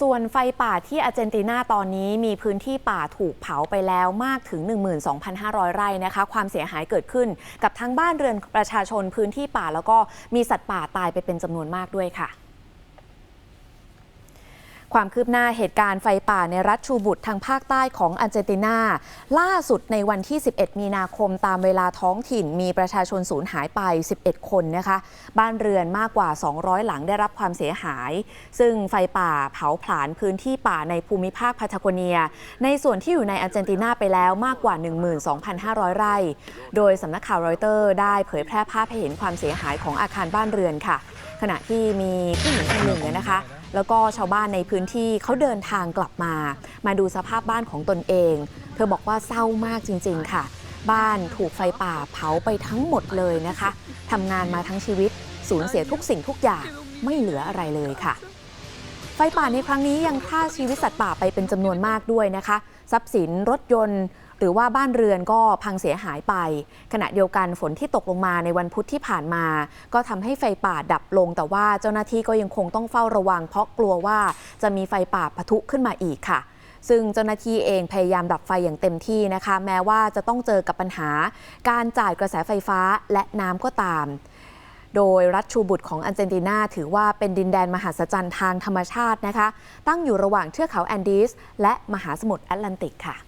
ส่วนไฟป่าที่อาร์เจนตินาตอนนี้มีพื้นที่ป่าถูกเผาไปแล้วมากถึง 12,500 ไร่นะคะ ความเสียหายเกิดขึ้นกับทั้งบ้านเรือนประชาชนพื้นที่ป่าแล้วก็มีสัตว์ป่าตายไปเป็นจำนวนมากด้วยค่ะ ความคืบหน้าเหตุการณ์ไฟป่าในรัฐชูบุตรทางภาคใต้ของอาร์เจนตินา ล่าสุดในวันที่ 11 มีนาคมตามเวลาท้องถิ่น มีประชาชนสูญหายไป 11 คนนะคะ บ้านเรือนมากกว่า 200 หลังได้รับความเสียหาย ซึ่งไฟป่าเผาผลาญพื้นที่ป่าในภูมิภาคพาทาโกเนีย ในส่วนที่อยู่ในอาร์เจนตินาไปแล้วมากกว่า 12,500 ไร่ โดยสำนักข่าวรอยเตอร์ได้เผยแพร่ภาพให้เห็นความเสียหายของอาคารบ้านเรือนค่ะ ขณะที่มีผู้หญิงคนหนึ่งนะคะ แล้วก็ชาวบ้านในพื้นที่เขาเดินทางกลับมา มาดูสภาพบ้านของตนเอง เธอบอกว่าเศร้ามากจริง ๆ ค่ะ บ้านถูกไฟป่าเผาไปทั้งหมดเลยนะคะทำงานมาทั้งชีวิตสูญเสียทุกสิ่งทุกอย่างไม่เหลืออะไรเลยค่ะ ไฟป่าในครั้งนี้ยังฆ่าชีวิตสัตว์ป่าไปเป็นจำนวนมากด้วยนะคะ ทรัพย์สินรถยนต์ หรือว่าบ้านเรือนก็พังเสียหายไป ขณะเดียวกันฝนที่ตกลงมาในวันพุธที่ผ่านมา ก็ทำให้ไฟป่าดับลง แต่ว่าเจ้าหน้าที่ก็ยังคงต้องเฝ้าระวัง เพราะกลัวว่าจะมีไฟป่าปะทุขึ้นมาอีกค่ะซึ่งเจ้าหน้าที่เองพยายามดับไฟอย่างเต็มที่นะคะ แม้ว่าจะต้องเจอกับปัญหา การจ่ายกระแสไฟฟ้าและน้ำก็ตาม โดยรัฐชูบุตรของอาร์เจนตินาถือว่าเป็นดินแดนมหัศจรรย์ทางธรรมชาตินะคะ ตั้งอยู่ระหว่างเทือกเขาแอนดีสและมหาสมุทรแอตแลนติกค่ะ